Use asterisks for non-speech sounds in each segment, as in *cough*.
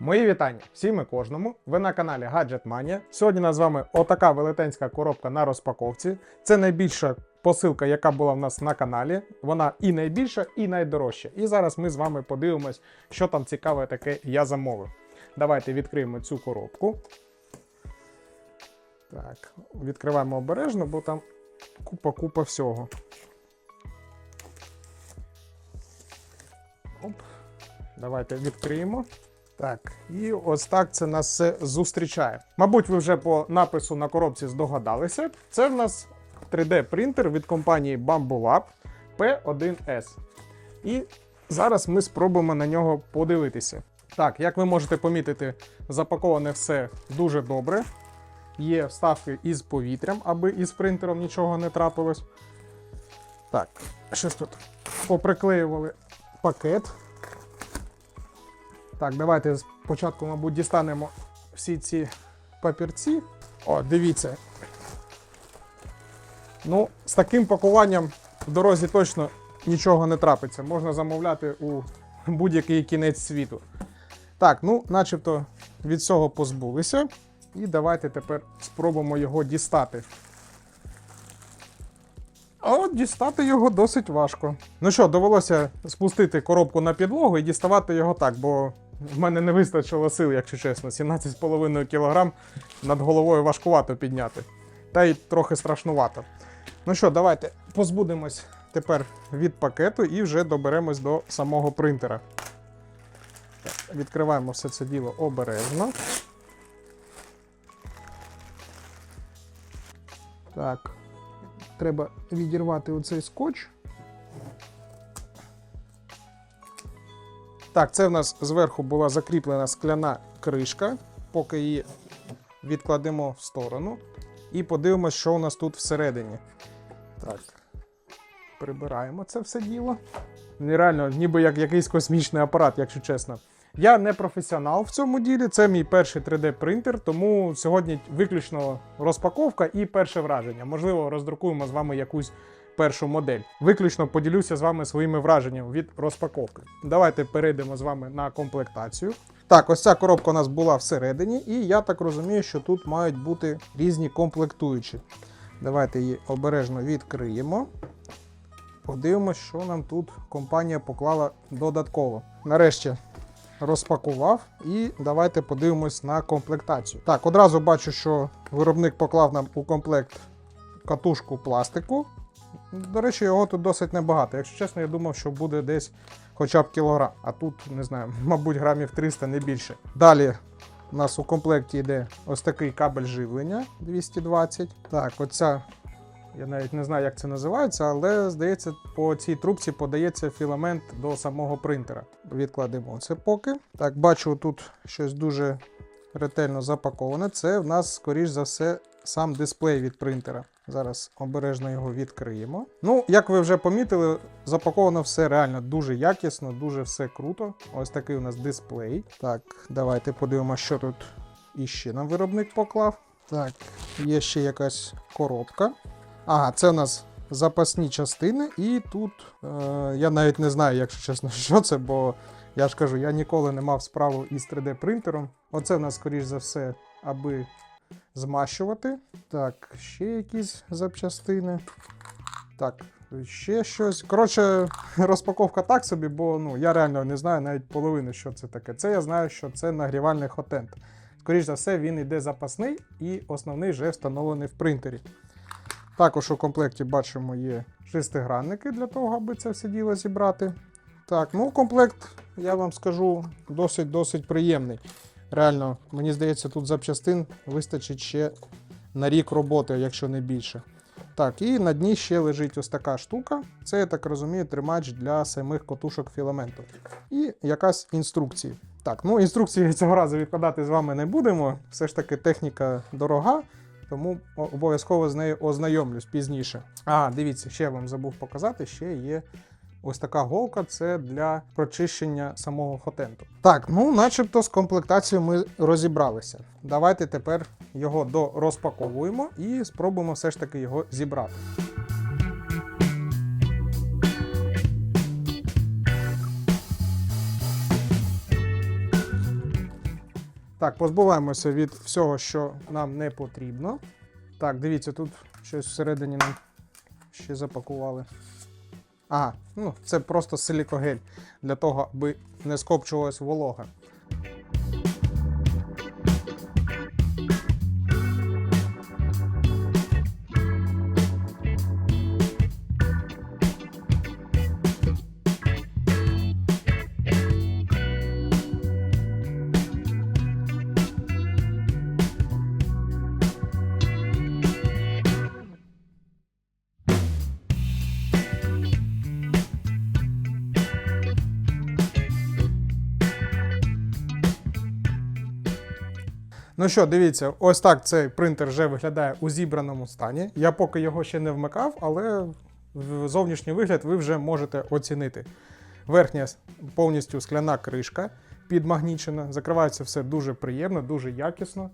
Мої вітання всім і кожному. Ви на каналі Gadget Mania. Сьогодні нас з вами отака велетенська коробка на розпаковці. Це найбільша посилка, яка була в нас на каналі. Вона і найбільша, і найдорожча. І зараз ми з вами подивимось, що там цікаве таке я замовив. Давайте відкриємо цю коробку. Так, відкриваємо обережно, бо там купа-купа всього. Оп. Давайте відкриємо. Так, і ось так це нас все зустрічає. Мабуть, ви вже по напису на коробці здогадалися. Це в нас 3D-принтер від компанії Bamboo Lab P1S. І зараз ми спробуємо на нього подивитися. Так, як ви можете помітити, запаковане все дуже добре. Є вставки із повітрям, аби із принтером нічого не трапилось. Так, щось тут поприклеювали пакет. Так, давайте спочатку, мабуть, дістанемо всі ці папірці. О, дивіться. Ну, з таким пакуванням в дорозі точно нічого не трапиться. Можна замовляти у будь-який кінець світу. Так, ну, начебто від цього позбулися. І давайте тепер спробуємо його дістати. А от дістати його досить важко. Ну що, довелося спустити коробку на підлогу і діставати його так, бо в мене не вистачило сил, якщо чесно. 17,5 кг над головою важкувато підняти. Та й трохи страшнувато. Ну що, давайте позбудемось тепер від пакету і вже доберемось до самого принтера. Відкриваємо все це діло обережно. Так, треба відірвати оцей скотч. Так, це в нас зверху була закріплена скляна кришка, поки її відкладемо в сторону. І подивимось, що у нас тут всередині. Так, прибираємо це все діло. Нереально, ніби як якийсь космічний апарат, якщо чесно. Я не професіонал в цьому ділі, це мій перший 3D-принтер, тому сьогодні виключно розпаковка і перше враження. Можливо, роздрукуємо з вами якусь першу модель. Виключно поділюся з вами своїми враженнями від розпаковки. Давайте перейдемо з вами на комплектацію. Так, ось ця коробка у нас була всередині, і я так розумію, що тут мають бути різні комплектуючі. Давайте її обережно відкриємо. Подивимось, що нам тут компанія поклала додатково. Нарешті розпакував і давайте подивимось на комплектацію. Так, одразу бачу, що виробник поклав нам у комплект катушку пластику. До речі, його тут досить небагато. Якщо чесно, я думав, що буде десь хоча б кілограм, а тут, не знаю, *laughs* мабуть, грамів 300, не більше. Далі у нас у комплекті йде ось такий кабель живлення 220. Так, оця, я навіть не знаю, як це називається, але здається, по цій трубці подається філамент до самого принтера. Відкладемо це поки. Так, бачу, тут щось дуже ретельно запаковане. Це в нас, скоріш за все, сам дисплей від принтера. Зараз обережно його відкриємо. Ну, як ви вже помітили, запаковано все реально дуже якісно, дуже все круто. Ось такий у нас дисплей. Так, давайте подивимося, що тут іще нам виробник поклав. Так, є ще якась коробка. Ага, це у нас запасні частини, і тут е, я навіть не знаю, якщо чесно, *laughs* що це, бо я ж кажу, я ніколи не мав справу із 3D-принтером. Оце в нас, скоріш за все, аби змащувати. Так, ще якісь запчастини. Так, ще щось. Коротше, розпаковка так собі, бо ну, я реально не знаю навіть половини, що це таке. Це я знаю, що це нагрівальний хотент. Скоріш за все, він йде запасний і основний вже встановлений в принтері. Також у комплекті бачимо є шестигранники для того, аби це все діло зібрати. Так, ну комплект, я вам скажу, досить-досить приємний. Реально, мені здається, тут запчастин вистачить ще на рік роботи, якщо не більше. Так, і на дні ще лежить ось така штука. Це, я так розумію, тримач для самих котушок філаменту. І якась інструкція. Так, ну інструкції цього разу відкладати з вами не будемо. Все ж таки техніка дорога, тому обов'язково з нею ознайомлюсь пізніше. А, дивіться, ще я вам забув показати, ще є Ось така голка це для прочищення самого хотенту. Так, ну начебто з комплектацією ми розібралися. Давайте тепер його дорозпаковуємо і спробуємо все ж таки його зібрати. Так, позбуваємося від всього, що нам не потрібно. Так, дивіться, тут щось всередині нам ще запакували. Ага, ну це просто силікогель для того, аби не скопчувалась волога. Ну що, дивіться, ось так цей принтер вже виглядає у зібраному стані. Я поки його ще не вмикав, але зовнішній вигляд ви вже можете оцінити. Верхня повністю скляна кришка підмагнічена. Закривається все дуже приємно, дуже якісно.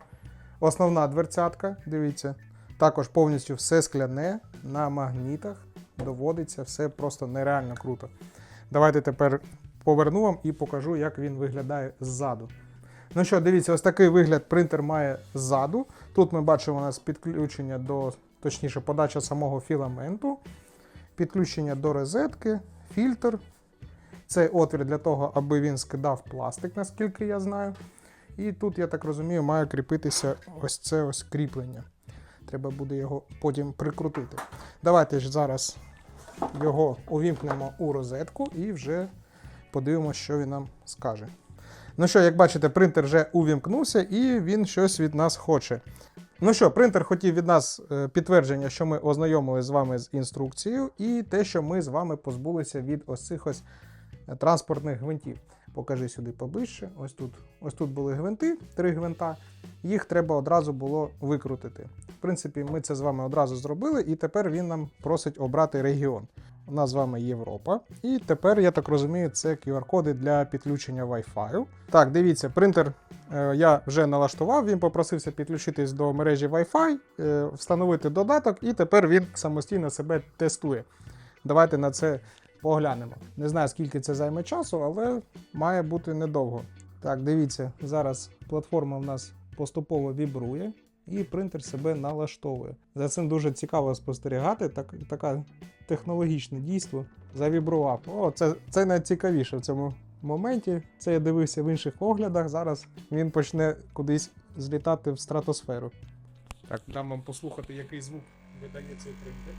Основна дверцятка, дивіться, також повністю все скляне на магнітах. Доводиться все просто нереально круто. Давайте тепер поверну вам і покажу, як він виглядає ззаду. Ну що, дивіться, ось такий вигляд принтер має ззаду. Тут ми бачимо у нас підключення до, точніше, подача самого філаменту, підключення до розетки, фільтр. Це отвір для того, аби він скидав пластик, наскільки я знаю. І тут, я так розумію, має кріпитися ось це ось кріплення. Треба буде його потім прикрутити. Давайте ж зараз його увімкнемо у розетку і вже подивимося, що він нам скаже. Ну що, як бачите, принтер вже увімкнувся і він щось від нас хоче. Ну що, принтер хотів від нас е, підтвердження, що ми ознайомилися з вами з інструкцією, і те, що ми з вами позбулися від ось цих ось е, транспортних гвинтів. Покажи сюди поближче. Ось тут, ось тут були гвинти, три гвинта. Їх треба одразу було викрутити. В принципі, ми це з вами одразу зробили, і тепер він нам просить обрати регіон. У нас з вами Європа. І тепер, я так розумію, це QR-коди для підключення Wi-Fi. Так, дивіться, принтер е, я вже налаштував. Він попросився підключитись до мережі Wi-Fi, е, встановити додаток, і тепер він самостійно себе тестує. Давайте на це поглянемо. Не знаю, скільки це займе часу, але має бути недовго. Так, дивіться, зараз платформа в нас поступово вібрує. І принтер себе налаштовує. За цим дуже цікаво спостерігати. Так, таке технологічне дійство завібрував. О, це, це найцікавіше в цьому моменті. Це я дивився в інших оглядах. Зараз він почне кудись злітати в стратосферу. Так, дам вам послухати, який звук видає цей принтер.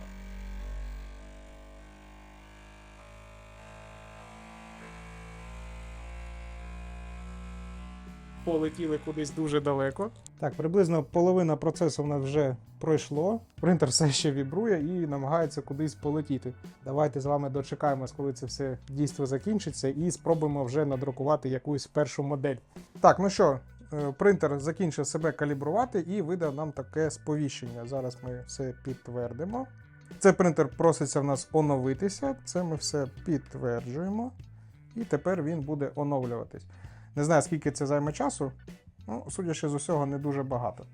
Полетіли кудись дуже далеко. Так, приблизно половина процесу в нас вже пройшло. Принтер все ще вібрує і намагається кудись полетіти. Давайте з вами дочекаємось, коли це все дійство закінчиться, і спробуємо вже надрукувати якусь першу модель. Так, ну що, е, принтер закінчив себе калібрувати і видав нам таке сповіщення. Зараз ми все підтвердимо. Це принтер проситься в нас оновитися. Це ми все підтверджуємо. І тепер він буде оновлюватись. Не знаю, скільки це займе часу. Ну, судячи з усього, не дуже багато.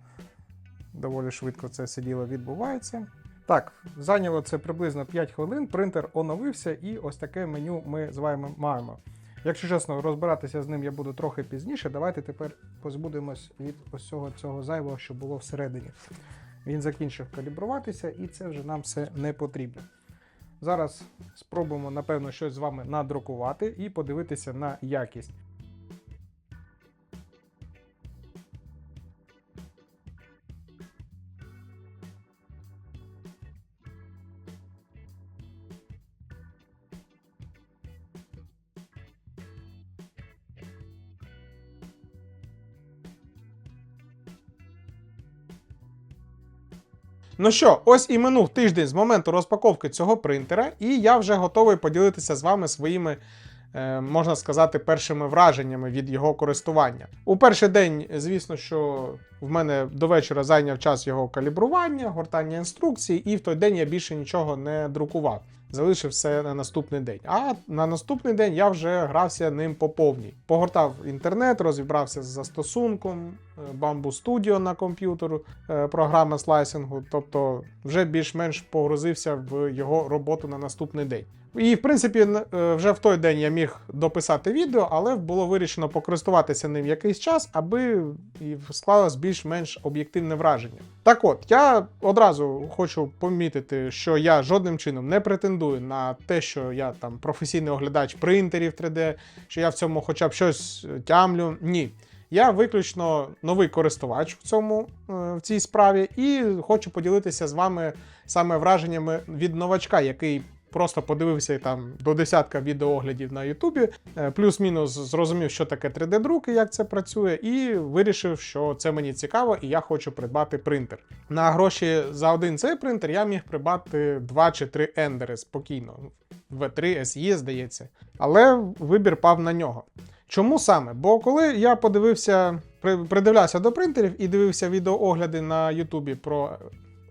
Доволі швидко це все діло відбувається. Так, зайняло це приблизно 5 хвилин. Принтер оновився, і ось таке меню ми з вами маємо. Якщо чесно, розбиратися з ним я буду трохи пізніше. Давайте тепер позбудемось від ось цього, зайвого, що було всередині. Він закінчив калібруватися, і це вже нам все не потрібно. Зараз спробуємо, напевно, щось з вами надрукувати і подивитися на якість. Ну що, ось і минув тиждень з моменту розпаковки цього принтера, і я вже готовий поділитися з вами своїми, е, можна сказати, першими враженнями від його користування. У перший день, звісно, що в мене до вечора зайняв час його калібрування, гортання інструкцій, і в той день я більше нічого не друкував. Залишив все на наступний день. А на наступний день я вже грався ним по повній. Погортав інтернет, розібрався з застосунком, Bamboo Studio на комп'ютеру, е, програма слайсингу. Тобто вже більш-менш погрузився в його роботу на наступний день. І, в принципі, е, вже в той день я міг дописати відео, але було вирішено покористуватися ним якийсь час, аби склалось більш-менш об'єктивне враження. Так от, я одразу хочу помітити, що я жодним чином не претендую на те, що я там професійний оглядач принтерів 3D, що я в цьому хоча б щось е, тямлю. Ні. Я виключно новий користувач в цьому е, в цій справі, і хочу поділитися з вами саме враженнями від новачка, який просто подивився там до десятка відеооглядів на Ютубі, е, плюс-мінус зрозумів, що таке 3D-друк і як це працює, і вирішив, що це мені цікаво, і я хочу придбати принтер. На гроші за один цей принтер я міг придбати два чи три ендери спокійно. V3 SE, здається. Але вибір пав на нього. Чому саме? Бо коли я подивився, придивлявся до принтерів і дивився відеоогляди на Ютубі про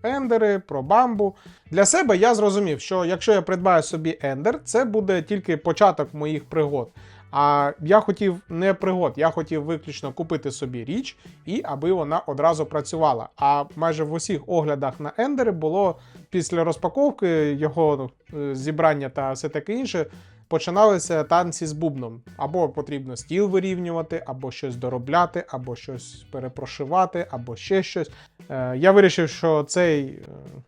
ендери, про бамбу, для себе я зрозумів, що якщо я придбаю собі ендер, це буде тільки початок моїх пригод. А я хотів не пригод, я хотів виключно купити собі річ і аби вона одразу працювала. А майже в усіх оглядах на ендери було після розпаковки його е, зібрання та все таке інше. Починалися танці з бубном. Або потрібно стіл вирівнювати, або щось доробляти, або щось перепрошивати, або ще щось. Е, я вирішив, що цей, е,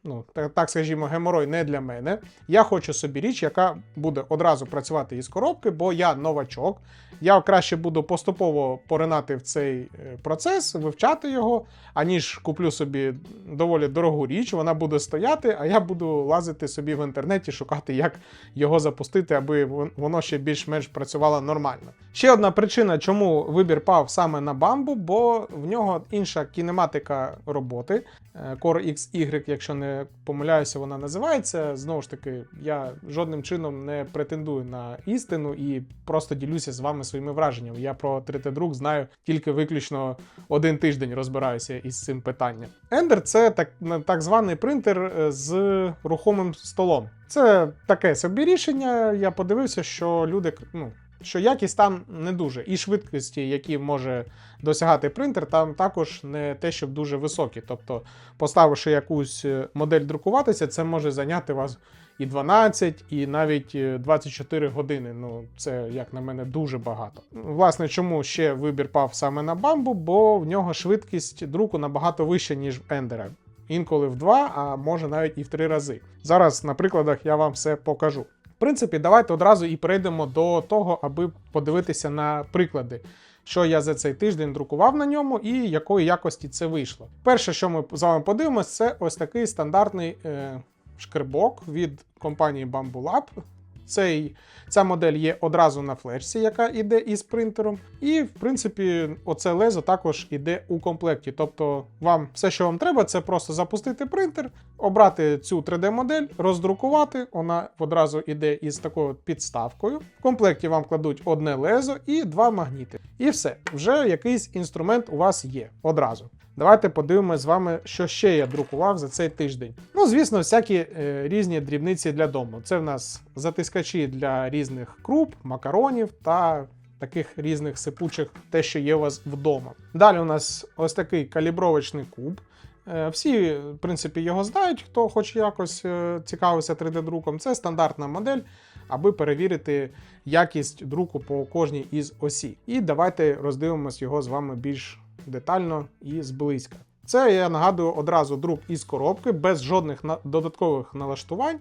ну так, скажімо, геморой не для мене. Я хочу собі річ, яка буде одразу працювати із коробки, бо я новачок. Я краще буду поступово поринати в цей е, процес, вивчати його, аніж куплю собі доволі дорогу річ, вона буде стояти, а я буду лазити собі в інтернеті, шукати, як його запустити, аби воно ще більш-менш працювало нормально. Ще одна причина, чому вибір пав саме на бамбу, бо в нього інша кінематика роботи. Е, Core XY, якщо не помиляюся, вона називається. Знову ж таки, я жодним чином не претендую на істину і просто ділюся з вами своїми враженнями. Я про 3D-друк знаю тільки виключно один тиждень розбираюся із цим питанням. Ender це так, так званий принтер е, з рухомим столом. Це таке собі рішення. Я подивився, що люди ну, що якість там не дуже, і швидкості, які може досягати принтер, там також не те, щоб дуже високі. Тобто, поставивши якусь е, модель друкуватися, це може зайняти вас і 12, і навіть е, 24 години. Ну, це, як на мене, дуже багато. Власне, чому ще вибір пав саме на бамбу? Бо в нього швидкість друку набагато вища, ніж в ендера. Інколи в два, а може навіть і в три рази. Зараз на прикладах я вам все покажу. В принципі, давайте одразу і перейдемо до того, аби подивитися на приклади, що я за цей тиждень друкував на ньому і якої якості це вийшло. Перше, що ми з вами подивимося, це ось такий стандартний е, шкребок від компанії Bamboo Lab. Цей, ця модель є одразу на флешці, яка йде із принтером. І, в принципі, оце лезо також іде у комплекті. Тобто, вам все, що вам треба, це просто запустити принтер, обрати цю 3D-модель, роздрукувати. Вона одразу йде із такою підставкою. В комплекті вам кладуть одне лезо і два магніти. І все, вже якийсь інструмент у вас є одразу. Давайте подивимося з вами, що ще я друкував за цей тиждень. Ну, звісно, всякі е, різні дрібниці для дому. Це в нас затискачі для різних круп, макаронів та таких різних сипучих, те, що є у вас вдома. Далі у нас ось такий калібровочний куб. Е, Всі, в принципі, його знають, хто хоч якось е, цікавився 3D-друком. Це стандартна модель, аби перевірити якість друку по кожній із осі. І давайте роздивимось його з вами більш детально і зблизька. Це я нагадую одразу друк із коробки, без жодних додаткових налаштувань.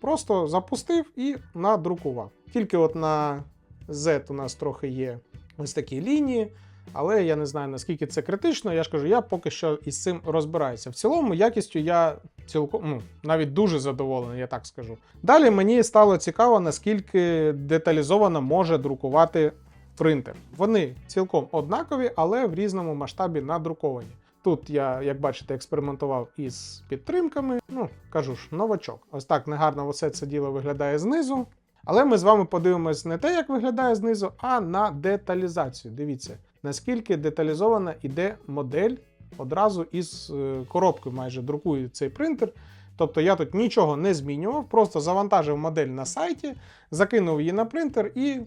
Просто запустив і надрукував. Тільки от на Z у нас трохи є ось такі лінії, але я не знаю наскільки це критично. Я ж кажу, я поки що із цим розбираюся. В цілому, якістю я цілком ну, навіть дуже задоволений, я так скажу. Далі мені стало цікаво, наскільки деталізовано може друкувати принтер. Вони цілком однакові, але в різному масштабі надруковані. Тут я, як бачите, експериментував із підтримками. Ну, кажу ж, новачок. Ось так негарно все це діло виглядає знизу. Але ми з вами подивимось не те, як виглядає знизу, а на деталізацію. Дивіться, наскільки деталізована іде модель одразу із е, коробкою майже друкує цей принтер. Тобто я тут нічого не змінював, просто завантажив модель на сайті, закинув її на принтер і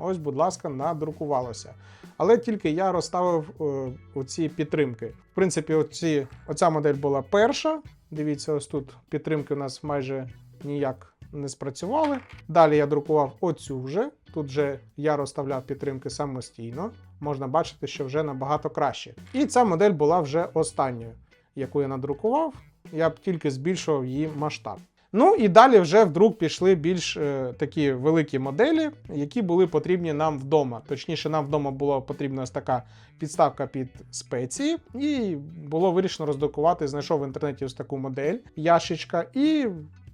ось, будь ласка, надрукувалося. Але тільки я розставив е, оці підтримки. В принципі, оці, оця модель була перша. Дивіться, ось тут підтримки у нас майже ніяк не спрацювали. Далі я друкував оцю вже. Тут вже я розставляв підтримки самостійно. Можна бачити, що вже набагато краще. І ця модель була вже останньою, яку я надрукував. Я б тільки збільшував її масштаб. Ну і далі вже вдруг пішли більш е, такі великі моделі, які були потрібні нам вдома. Точніше, нам вдома була потрібна ось така підставка під спеції, і було вирішено роздукувати. Знайшов в інтернеті ось таку модель яшечка і.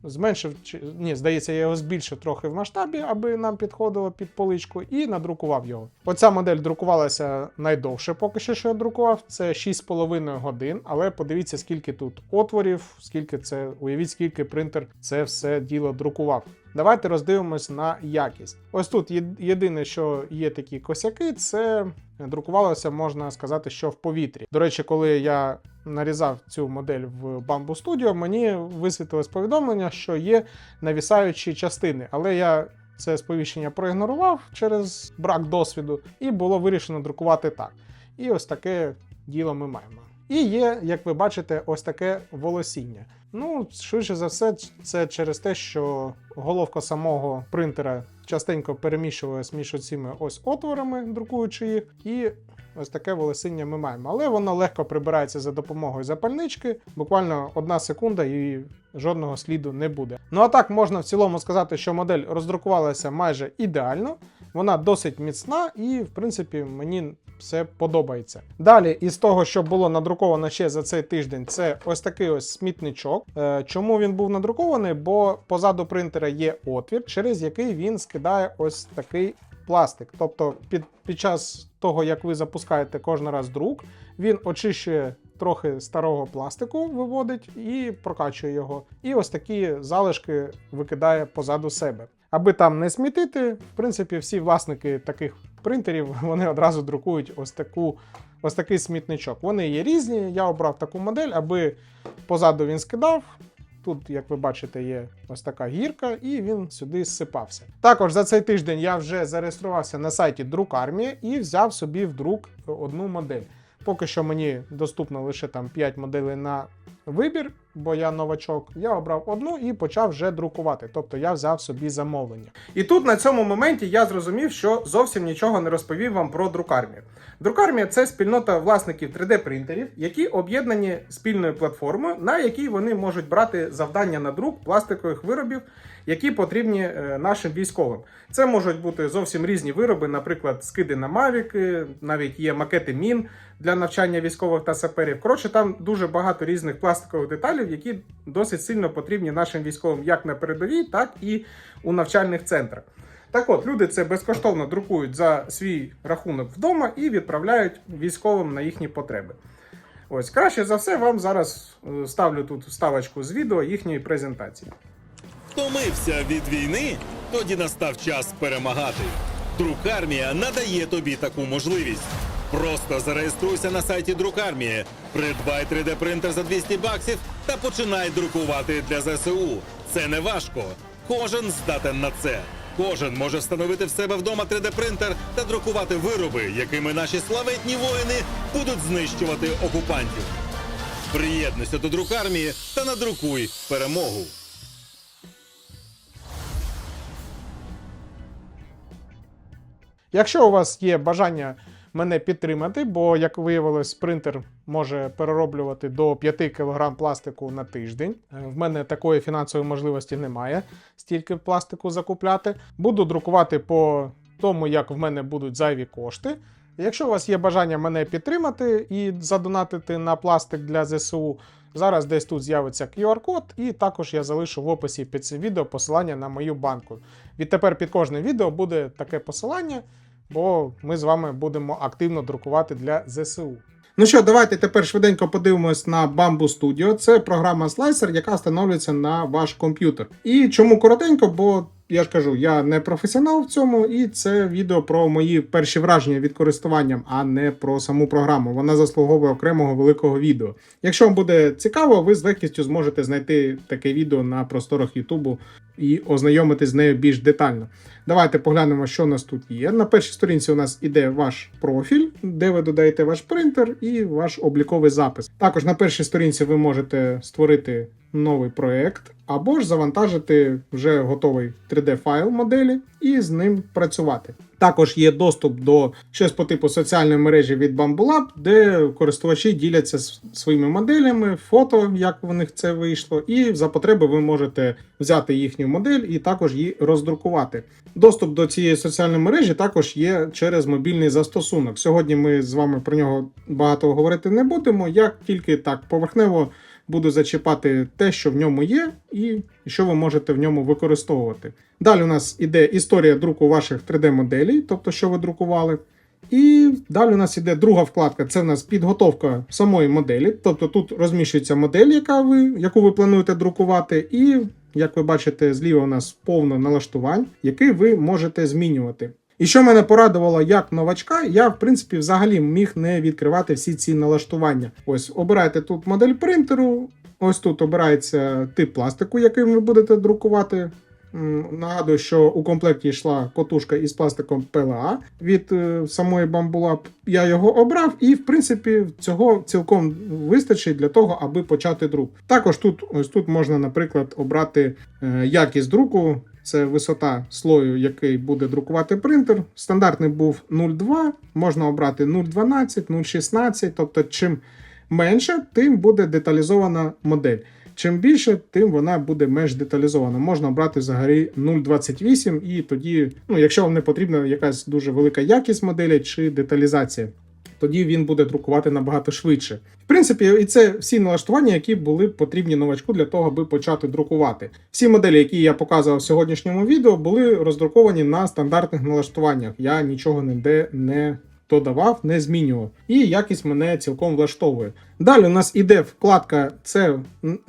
Зменшив, чи- ні, здається, я його збільшив трохи в масштабі, аби нам підходило під поличку, і надрукував його. Оця модель друкувалася найдовше, поки що, що я друкував. Це 6,5 годин. Але подивіться, скільки тут отворів, скільки це, уявіть, скільки принтер це все діло друкував. Давайте роздивимось на якість. Ось тут єдине, що є такі косяки, це друкувалося, можна сказати, що в повітрі. До речі, коли я нарізав цю модель в Bamboo Studio, мені висвітилось повідомлення, що є навісаючі частини, але я це сповіщення проігнорував через брак досвіду, і було вирішено друкувати так. І ось таке діло ми маємо. І є, як ви бачите, ось таке волосіння. Ну, швидше за все, це через те, що головка самого принтера частенько переміщувалась між оціми ось отворами, друкуючи їх, і ось таке волосіння ми маємо. Але воно легко прибирається за допомогою запальнички. Буквально одна секунда і жодного сліду не буде. Ну а так можна в цілому сказати, що модель роздрукувалася майже ідеально. Вона досить міцна і, в принципі, мені все подобається. Далі, із того, що було надруковано ще за цей тиждень, це ось такий ось смітничок. Е, Чому він був надрукований? Бо позаду принтера є отвір, через який він скидає ось такий пластик. Тобто, під, під час того, як ви запускаєте кожен раз друк, він очищує трохи старого пластику, виводить і прокачує його. І ось такі залишки викидає позаду себе. Аби там не смітити, в принципі, всі власники таких принтерів *laughs* вони одразу друкують ось таку. Ось такий смітничок. Вони є різні. Я обрав таку модель, аби позаду він скидав. Тут, як ви бачите, є ось така гірка, і він сюди зсипався. Також за цей тиждень я вже зареєструвався на сайті Друкармія і взяв собі в друк одну модель. Поки що мені доступно лише там 5 моделей на вибір, бо я новачок. Я обрав одну і почав вже друкувати. Тобто я взяв собі замовлення. І тут на цьому моменті я зрозумів, що зовсім нічого не розповів вам про друкармію. Друкармія це спільнота власників 3D-принтерів, які об'єднані спільною платформою, на якій вони можуть брати завдання на друк пластикових виробів, які потрібні е, нашим військовим. Це можуть бути зовсім різні вироби, наприклад, скиди на мавіки, навіть є макети мін для навчання військових та саперів. Коротше, там дуже багато різних пластикових деталей, які досить сильно потрібні нашим військовим як на передовій, так і у навчальних центрах. Так от, люди це безкоштовно друкують за свій рахунок вдома і відправляють військовим на їхні потреби. Ось, краще за все, вам зараз е, ставлю тут вставочку з відео їхньої презентації. Втомився від війни? Тоді настав час перемагати. Друкармія надає тобі таку можливість. Просто зареєструйся на сайті Друкармії, придбай 3D принтер за 200 баксів та починай друкувати для ЗСУ. Це не важко. Кожен здатен на це. Кожен може встановити в себе вдома 3D принтер та друкувати вироби, якими наші славетні воїни будуть знищувати окупантів. Приєднуйся до друкармії та надрукуй перемогу. Якщо у вас є бажання мене підтримати, бо, як виявилось, принтер може перероблювати до 5 кг пластику на тиждень. Е, В мене такої фінансової можливості немає стільки пластику закупляти. Буду друкувати по тому, як в мене будуть зайві кошти. Якщо у вас є бажання мене підтримати і задонатити на пластик для ЗСУ, зараз десь тут з'явиться QR-код, і також я залишу в описі під цим відео посилання на мою банку. Відтепер під кожним відео буде таке посилання, бо ми з вами будемо активно друкувати для ЗСУ. Ну що, давайте тепер швиденько подивимось на Bamboo Studio. Це програма слайсер, яка встановлюється на ваш комп'ютер. І чому коротенько, бо я ж кажу, я не професіонал в цьому, і це відео про мої перші враження від користування, а не про саму програму. Вона заслуговує окремого великого відео. Якщо вам буде цікаво, ви з легкістю зможете знайти таке відео на просторах Ютубу і ознайомитись з нею більш детально. Давайте поглянемо, що у нас тут є. На першій сторінці у нас іде ваш профіль, де ви додаєте ваш принтер і ваш обліковий запис. Також на першій сторінці ви можете створити новий проект, або ж завантажити вже готовий 3D-файл моделі і з ним працювати. Також є доступ до щось по типу соціальної мережі від Bamboo де користувачі діляться своїми моделями, фото, як в них це вийшло, і за потреби ви можете взяти їхню модель і також її роздрукувати. Доступ до цієї соціальної мережі також є через мобільний застосунок. Сьогодні ми з вами про нього багато говорити не будемо. Як тільки так поверхнево буду зачіпати те, що в ньому є, і що ви можете в ньому використовувати. Далі у нас іде історія друку ваших 3D-моделей, тобто що ви друкували. І далі у нас іде друга вкладка. Це у нас підготовка самої моделі. Тобто тут розміщується модель, яка ви, яку ви плануєте друкувати, і як ви бачите, зліва у нас повно налаштувань, які ви можете змінювати. І що мене порадувало як новачка, я в принципі взагалі міг не відкривати всі ці налаштування. Ось обираєте тут модель принтеру, ось тут обирається тип пластику, яким ви будете друкувати. Нагадую, що у комплекті йшла котушка із пластиком PLA від е, самої Bamboo Я його обрав, і в принципі цього цілком вистачить для того, аби почати друк. Також тут ось тут можна, наприклад, обрати е, якість друку. Це висота слою, який буде друкувати принтер. Стандартний був 0,2, можна обрати 0,12, 0,16, тобто чим менше, тим буде деталізована модель. Чим більше, тим вона буде менш деталізована. Можна обрати взагалі 0,28, і тоді, ну, якщо вам не потрібна якась дуже велика якість моделі чи деталізація, тоді він буде друкувати набагато швидше. В принципі, і це всі налаштування, які були потрібні новачку для того, аби почати друкувати. Всі моделі, які я показував в сьогоднішньому відео, були роздруковані на стандартних налаштуваннях. Я нічого ніде не додавав, не змінював. І якість мене цілком влаштовує. Далі у нас іде вкладка це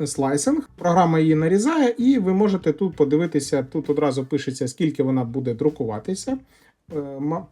слайсинг. Програма її нарізає, і ви можете тут подивитися. Тут одразу пишеться, скільки вона буде друкуватися. Е,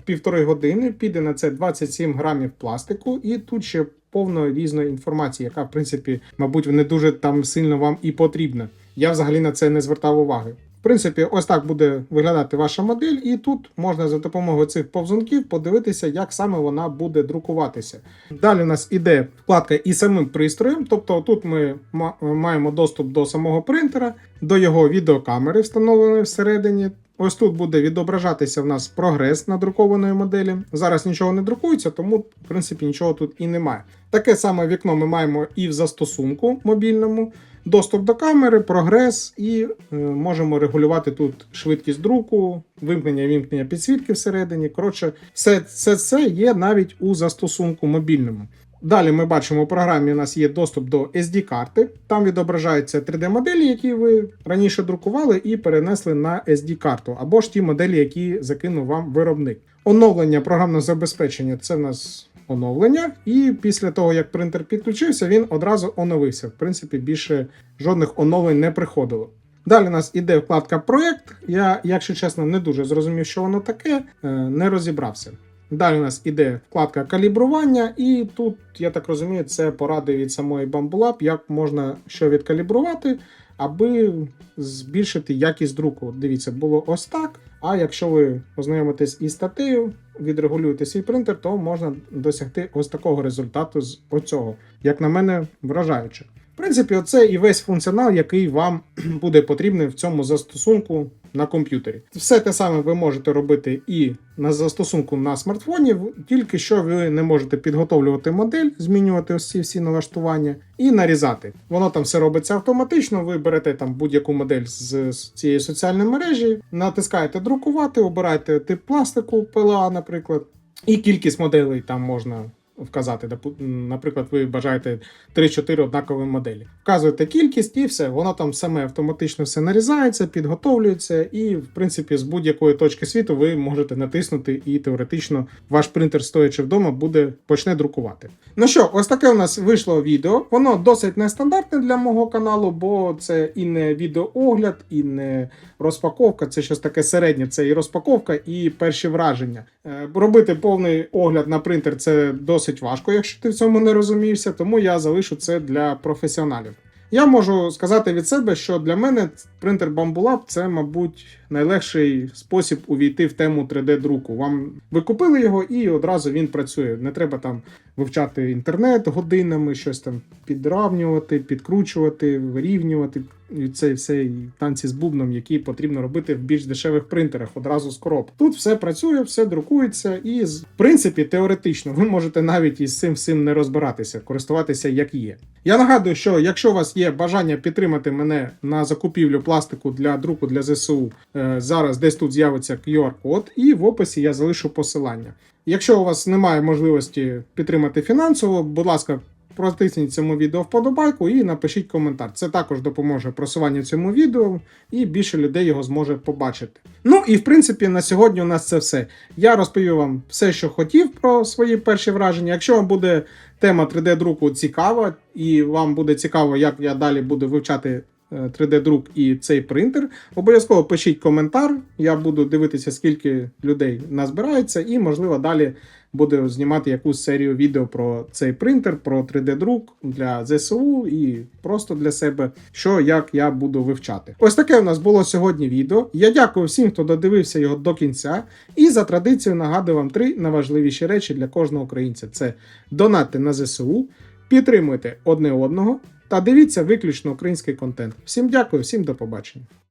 Півтори години піде на це 27 грамів пластику, і тут ще повно різної інформації, яка, в принципі, мабуть, не дуже там сильно вам і потрібна. Я взагалі на це не звертав уваги. В принципі, ось так буде виглядати ваша модель, і тут можна за допомогою цих повзунків подивитися, як саме вона буде друкуватися. Далі у нас іде вкладка і самим пристроєм, тобто тут ми ма- маємо доступ до самого принтера, до його відеокамери, встановленої всередині. Ось тут буде відображатися в нас прогрес надрукованої моделі. Зараз нічого не друкується, тому в принципі нічого тут і немає. Таке саме вікно ми маємо і в застосунку мобільному. Доступ до камери, прогрес, і е, можемо регулювати тут швидкість друку, вимкнення вімкнення підсвітки всередині. Коротше, все, все це є навіть у застосунку мобільному. Далі ми бачимо у програмі у нас є доступ до SD-карти. Там відображаються 3D-моделі, які ви раніше друкували і перенесли на SD-карту, або ж ті моделі, які закинув вам виробник. Оновлення програмного забезпечення це в нас оновлення, і після того, як принтер підключився, він одразу оновився. В принципі, більше жодних оновлень не приходило. Далі у нас іде вкладка Проєкт. Я, якщо чесно, не дуже зрозумів, що воно таке, е, не розібрався. Далі у нас іде вкладка калібрування, і тут, я так розумію, це поради від самої Bamboo Lab, як можна що відкалібрувати, аби збільшити якість друку. Дивіться, було ось так. А якщо ви ознайомитесь із статтею, відрегулюєте свій принтер, то можна досягти ось такого результату з оцього. Як на мене, вражаюче. В принципі, оце і весь функціонал, який вам *clears throat* буде потрібний в цьому застосунку на комп'ютері. Все те саме ви можете робити і на застосунку на смартфоні, тільки що ви не можете підготовлювати модель, змінювати ось всі налаштування і нарізати. Воно там все робиться автоматично. Ви берете там будь-яку модель з, цієї соціальної мережі, натискаєте друкувати, обираєте тип пластику, PLA, наприклад, і кількість моделей там можна вказати. Наприклад, ви бажаєте 3-4 однакові моделі. Вказуєте кількість і все, воно там саме автоматично все нарізається, підготовлюється, і, в принципі, з будь-якої точки світу ви можете натиснути, і теоретично ваш принтер, стоячи вдома, буде почне друкувати. Ну що, ось таке у нас вийшло відео. Воно досить нестандартне для мого каналу, бо це і не відеоогляд, і не розпаковка. Це щось таке середнє. Це і розпаковка, і перші враження. Е, Робити повний огляд на принтер це досить важко, якщо ти в цьому не розумієшся, тому я залишу це для професіоналів. Я можу сказати від себе, що для мене принтер Bambulab це, мабуть, найлегший спосіб увійти в тему 3D-друку. Вам ви купили його і одразу він працює. Не треба там вивчати інтернет годинами, щось там підравнювати, підкручувати, вирівнювати. І це все танці з бубном, які потрібно робити в більш дешевих принтерах одразу з коробки. Тут все працює, все друкується, і в принципі теоретично ви можете навіть із цим всім не розбиратися, користуватися як є. Я нагадую, що якщо у вас є бажання підтримати мене на закупівлю пластику для друку для ЗСУ, е, зараз десь тут з'явиться QR-код, і в описі я залишу посилання. Якщо у вас немає можливості підтримати фінансово, будь ласка, протисніть цьому відео вподобайку і напишіть коментар. Це також допоможе просуванню цьому відео, і більше людей його зможе побачити. Ну і в принципі на сьогодні у нас це все. Я розповів вам все, що хотів про свої перші враження. Якщо вам буде тема 3D-друку цікава, і вам буде цікаво, як я далі буду вивчати. е, 3D-друк і цей принтер. Обов'язково пишіть коментар. Я буду дивитися, скільки людей назбирається, і, можливо, далі буду знімати якусь серію відео про цей принтер, про 3D-друк для ЗСУ і просто для себе, що як я буду вивчати. Ось таке у нас було сьогодні відео. Я дякую всім, хто додивився його до кінця. І за традицією нагадую вам три найважливіші речі для кожного українця: це донати на ЗСУ, підтримуйте одне одного та дивіться виключно український контент. Всім дякую, всім до побачення.